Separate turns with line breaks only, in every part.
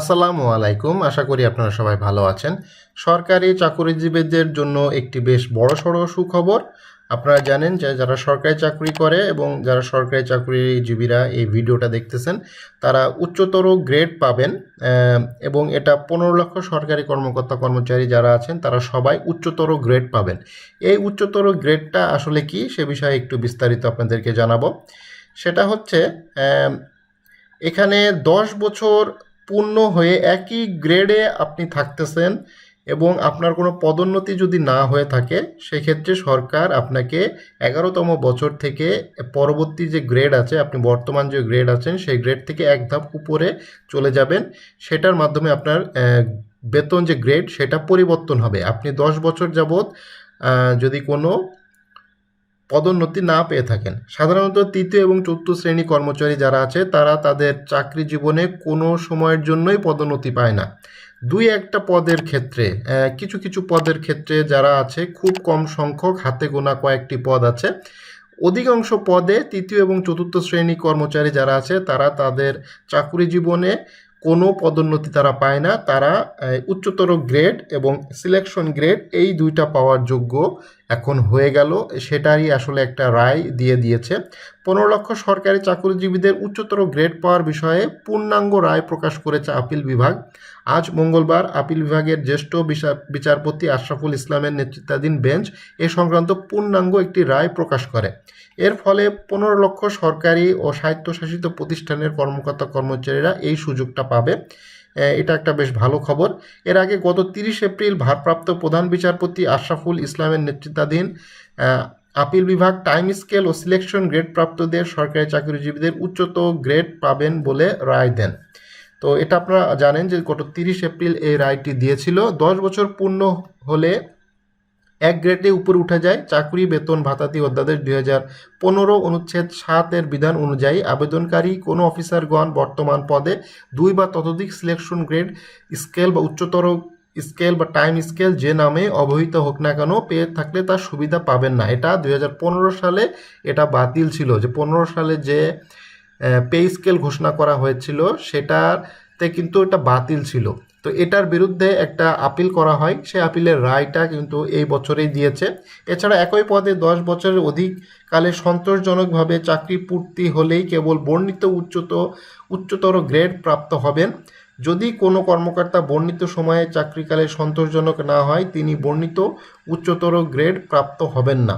আসসালামু আলাইকুম। আশা করি আপনারা সবাই ভালো আছেন। সরকারি চাকরিজীবীদের জন্য একটি বেশ বড়সড় সুখবর। আপনারা জানেন যে যারা সরকারি চাকরি করে এবং যারা সরকারি চাকরিজীবীরা এই ভিডিওটা দেখতেছেন, তারা উচ্চতর গ্রেড পাবেন এবং এটা পনেরো লক্ষ সরকারি কর্মকর্তা কর্মচারী যারা আছেন, তারা সবাই উচ্চতর গ্রেড পাবেন। এই উচ্চতর গ্রেডটা আসলে কি সে বিষয়ে একটু বিস্তারিত আপনাদেরকে জানাব। সেটা হচ্ছে এখানে দশ বছর পূর্ণ হয়ে একই গ্রেডে আপনি থাকতেছেন এবং আপনার কোনো পদোন্নতি যদি না হয়ে থাকে, সেক্ষেত্রে সরকার আপনাকে এগারোতম বছর থেকে পরবর্তী যে গ্রেড আছে, আপনি বর্তমান যে গ্রেড আছেন, সেই গ্রেড থেকে এক ধাপ উপরে চলে যাবেন। সেটার মাধ্যমে আপনার বেতন যে গ্রেড সেটা পরিবর্তন হবে। আপনি দশ বছর যাবৎ যদি কোনো পদোন্নতি না পেয়ে থাকেন। সাধারণত তৃতীয় এবং চতুর্থ শ্রেণি কর্মচারী যারা আছে, তারা তাদের চাকরি জীবনে কোনো সময়ের জন্যই পদোন্নতি পায় না। দুই একটা পদের ক্ষেত্রে কিছু কিছু পদের ক্ষেত্রে যারা আছে, খুব কম সংখ্যক, হাতে গোনা কয়েকটি পদ আছে। অধিকাংশ পদে তৃতীয় এবং চতুর্থ শ্রেণি কর্মচারী যারা আছে, তারা তাদের চাকরি জীবনে কোনো পদোন্নতি তারা পায় না। তারা উচ্চতর গ্রেড এবং সিলেকশন গ্রেড এই দুইটা পাওয়ার যোগ্য এখন হয়ে গেল, সেটারই আসলে একটা রায় দিয়ে দিয়েছে। পনেরো লক্ষ সরকারি চাকরিজীবীদের উচ্চতর গ্রেড পাওয়ার বিষয়ে পূর্ণাঙ্গ রায় প্রকাশ করেছে আপিল বিভাগ। আজ মঙ্গলবার আপিল বিভাগের জ্যেষ্ঠ বিচার- বিচারপতি আশরাফুল ইসলামের নেতৃত্বাধীন বেঞ্চ এ সংক্রান্ত পূর্ণাঙ্গ একটি রায় প্রকাশ করে। এর ফলে পনেরো লক্ষ সরকারি ও স্বায়ত্তশাসিত প্রতিষ্ঠানের কর্মকর্তা কর্মচারীরা এই সুযোগটা পাবে। এটা একটা বেশ ভালো খবর। এর আগে গত তিরিশ এপ্রিল ভারপ্রাপ্ত প্রধান বিচারপতি আশরাফুল ইসলামের নেতৃত্বাধীন আপিল বিভাগ টাইম স্কেল ও সিলেকশন গ্রেড প্রাপ্তদের সরকারি চাকরিজীবীদের উচ্চতর গ্রেড পাবেন বলে রায় দেন। তো এটা আপনারা জানেন যে গত তিরিশ এপ্রিল এই রায়টি দিয়েছিল। দশ বছর পূর্ণ হলে এক গ্রেডে উপরে উঠে যায়। চাকরি, বেতন, ভাতাতি অধ্যাদেশ দুই হাজার পনেরো অনুচ্ছেদ সাতের বিধান অনুযায়ী আবেদনকারী কোনো অফিসারগণ বর্তমান পদে দুই বা ততোধিক সিলেকশন গ্রেড স্কেল বা উচ্চতর স্কেল বা টাইম স্কেল যে নামে অবহিত হোক না কেন পেয়ে থাকলে তার সুবিধা পাবেন না। এটা দুই হাজার পনেরো সালে এটা বাতিল ছিল যে পনেরো সালে যে পে স্কেল ঘোষণা করা হয়েছিল সেটাতে কিন্তু এটা বাতিল ছিল। তো এটার বিরুদ্ধে একটা আপিল করা হয়। সেই আপিলের রায়টা কিন্তু এই বছরেই দিয়েছে। এছাড়া একই পদে দশ বছরের অধিক কালে সন্তোষজনকভাবে চাকরি পূর্তি হলেই কেবল বর্ণিত উচ্চত, উচ্চতর গ্রেড প্রাপ্ত হবেন। যদি কোনো কর্মকর্তা বর্ণিত সময়ে চাকরিকালে সন্তোষজনক না হয়, তিনি বর্ণিত উচ্চতর গ্রেড প্রাপ্ত হবেন না।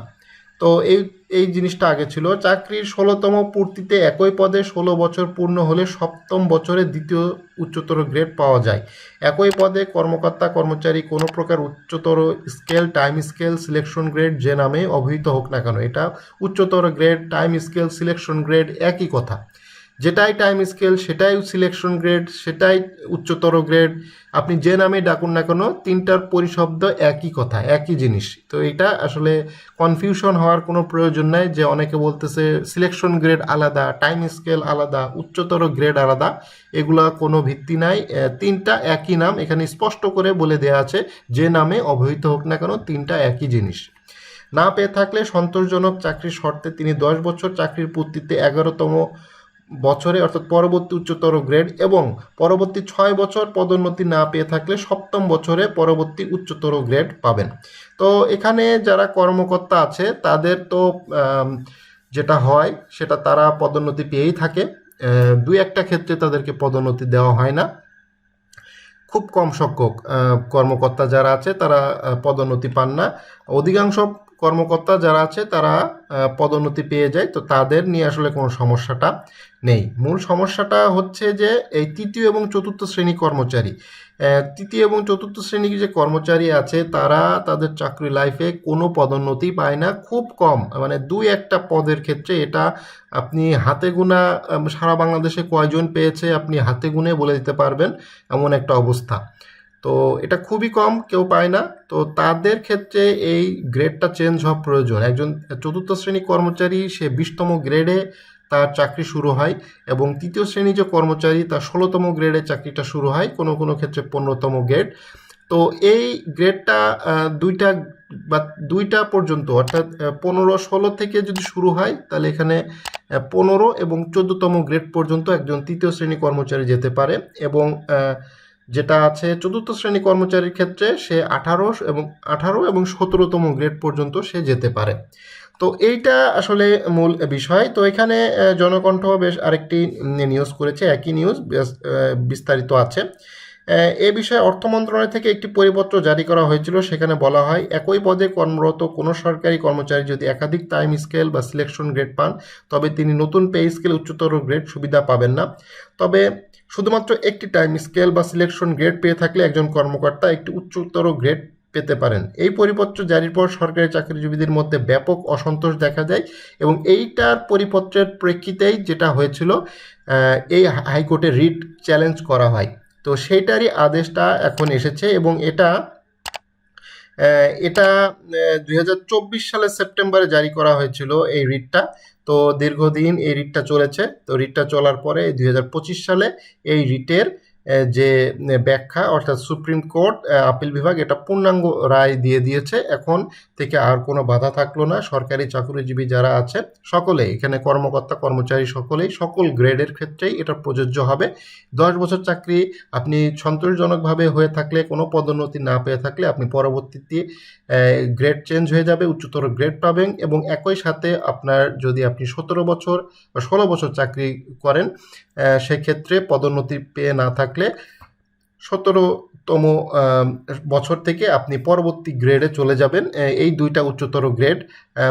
তো এই এই জিনিসটা আগে ছিল। চাকরির ষোলোতম পূর্তিতে একই পদে ষোলো বছর পূর্ণ হলে সপ্তম বছরে দ্বিতীয় উচ্চতর গ্রেড পাওয়া যায়। একই পদে কর্মকর্তা, কর্মচারী কোনো প্রকার উচ্চতর scale, time scale, selection grade যে নামে অভিহিত হোক না কেন, এটা উচ্চতর grade, time scale, selection grade একই কথা। যেটাই টাইম স্কেল সেটাই সিলেকশন গ্রেড সেটাই উচ্চতর গ্রেড আপনি যে নামে ডাকুন না কেন, তিনটার পরিশব্দ একই কথা, একই জিনিস। তো এটা আসলে কনফিউশন হওয়ার কোনো প্রয়োজন নাই যে অনেকে বলতেছে সিলেকশন গ্রেড আলাদা টাইম স্কেল আলাদা, উচ্চতর গ্রেড আলাদা, এগুলা কোনো ভিত্তি নাই। তিনটা একই নাম, এখানে স্পষ্ট করে বলে দেওয়া আছে, যে নামে অবহিত হোক না কেন, তিনটা একই জিনিস। না পেয়ে থাকলে সন্তোষজনক চাকরির শর্তে তিনি দশ বছর চাকরির পূর্তিতে এগারোতম বছরে অর্থাৎ পরবর্তী উচ্চতর গ্রেড এবং পরবর্তী ছয় বছর পদোন্নতি না পেয়ে থাকলে সপ্তম বছরে পরবর্তী উচ্চতর গ্রেড পাবেন। তো এখানে যারা কর্মকর্তা আছে, তাদের তো যেটা হয়, সেটা তারা পদোন্নতি পেয়েই থাকে। দুই একটা ক্ষেত্রে তাদেরকে পদোন্নতি দেওয়া হয় না। খুব কম সংখ্যক কর্মকর্তা যারা আছে, তারা পদোন্নতি পান না। অধিকাংশ কর্মকর্তা যারা আছে, তারা পদোন্নতি পেয়ে যায়। তো তাদের নিয়ে আসলে কোনো সমস্যাটা নেই। মূল সমস্যাটা হচ্ছে যে, এই তৃতীয় এবং চতুর্থ শ্রেণি কর্মচারী তৃতীয় এবং চতুর্থ শ্রেণি যে কর্মচারী আছে, তারা তাদের চাকরি লাইফে কোনো পদোন্নতি পায় না। খুব কম মানে দুই একটা পদের ক্ষেত্রে এটা আপনি হাতে গোনা, সারা বাংলাদেশে কয়জন পেয়েছে আপনি হাতে গুনে বলে দিতে পারবেন, এমন একটা অবস্থা। তো এটা খুবই কম, কেউ পায় না। তো তাদের ক্ষেত্রে এই গ্রেডটা চেঞ্জ হওয়া প্রয়োজন। একজন চতুর্থ শ্রেণি কর্মচারী, সে বিশতম গ্রেডে তার চাকরি শুরু হয় এবং তৃতীয় শ্রেণি যে কর্মচারী, তার ষোলোতম গ্রেডে চাকরিটা শুরু হয়, কোনো কোনো ক্ষেত্রে পনেরোতম গ্রেড তো এই গ্রেডটা দুইটা বা দুইটা পর্যন্ত, অর্থাৎ পনেরো, ষোলো থেকে যদি শুরু হয়, তাহলে এখানে পনেরো এবং চোদ্দতম গ্রেড পর্যন্ত একজন তৃতীয় শ্রেণি কর্মচারী যেতে পারে এবং যেটা আছে চতুর্থ শ্রেণি কর্মচারীর ক্ষেত্রে সে আঠারো এবং আঠারো এবং সতেরোতম গ্রেড পর্যন্ত সে যেতে পারে। তো এইটা আসলে মূল বিষয়। তো এখানে জনকণ্ঠ বেশ আরেকটি নিউজ করেছে। একই নিউজ বিস্তারিত আছে। এ বিষয়ে অর্থ মন্ত্রণালয় থেকে একটি পরিপত্র জারি করা হয়েছিল। সেখানে বলা হয়, একই পদে কর্মরত কোনো সরকারি কর্মচারী যদি একাধিক টাইম স্কেল বা সিলেকশন গ্রেড পান, তবে তিনি নতুন পে স্কেল উচ্চতর গ্রেড সুবিধা পাবেন না। তবে শুধুমাত্র একটি টাইম স্কেল বা সিলেকশন গ্রেড পেয়ে থাকলে একজন কর্মকর্তা একটি উচ্চতর গ্রেড পেতে পারেন। এই পরিপত্র জারির পর সরকারি চাকরিজীবীদের মধ্যে ব্যাপক অসন্তোষ দেখা যায় এবং এইটার পরিপত্রের প্রেক্ষিতেই যেটা হয়েছিল এই হাইকোর্টে রিট চ্যালেঞ্জ করা হয়। তো সেইটারই আদেশটা এখন এসেছে এবং এটা এটা দুই হাজার চব্বিশ সালের সেপ্টেম্বরে জারি করা হয়েছিল এই রিটটা। তো দীর্ঘদিন এই রিটটা চলেছে। তো রিটটা চলার পরে দুই হাজার পঁচিশ সালে এই রিটের যে ব্যাখ্যা অর্থাৎ সুপ্রিম কোর্ট আপিল বিভাগ এটা পূর্ণাঙ্গ রায় দিয়ে দিয়েছে। এখন থেকে আর কোনো বাধা থাকল না। সরকারি চাকরিজীবী যারা আছে সকলে এখানে কর্মকর্তা, কর্মচারী সকলেই, সকল গ্রেডের ক্ষেত্রেই এটা প্রযোজ্য হবে। দশ বছর চাকরি, আপনি সন্তোষজনকভাবে হয়ে থাকলে, কোনো পদোন্নতি না পেয়ে থাকলে, আপনি পরবর্তীতে গ্রেড চেঞ্জ হয়ে যাবে, উচ্চতর গ্রেড পাবেন এবং একই সাথে আপনার যদি আপনি সতেরো বছর বা ষোলো বছর চাকরি করেন সেক্ষেত্রে পদোন্নতি পেয়ে না থাকলে সতেরোতম বছর থেকে আপনি পরবর্তী গ্রেডে চলে যাবেন। এই দুইটা উচ্চতর গ্রেড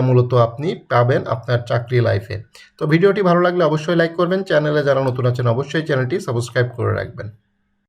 মূলত আপনি পাবেন আপনার চাকরি লাইফে তো ভিডিওটি ভালো লাগলে অবশ্যই লাইক করবেন। চ্যানেলে যারা নতুন আছেন, অবশ্যই চ্যানেলটি সাবস্ক্রাইব করে রাখবেন।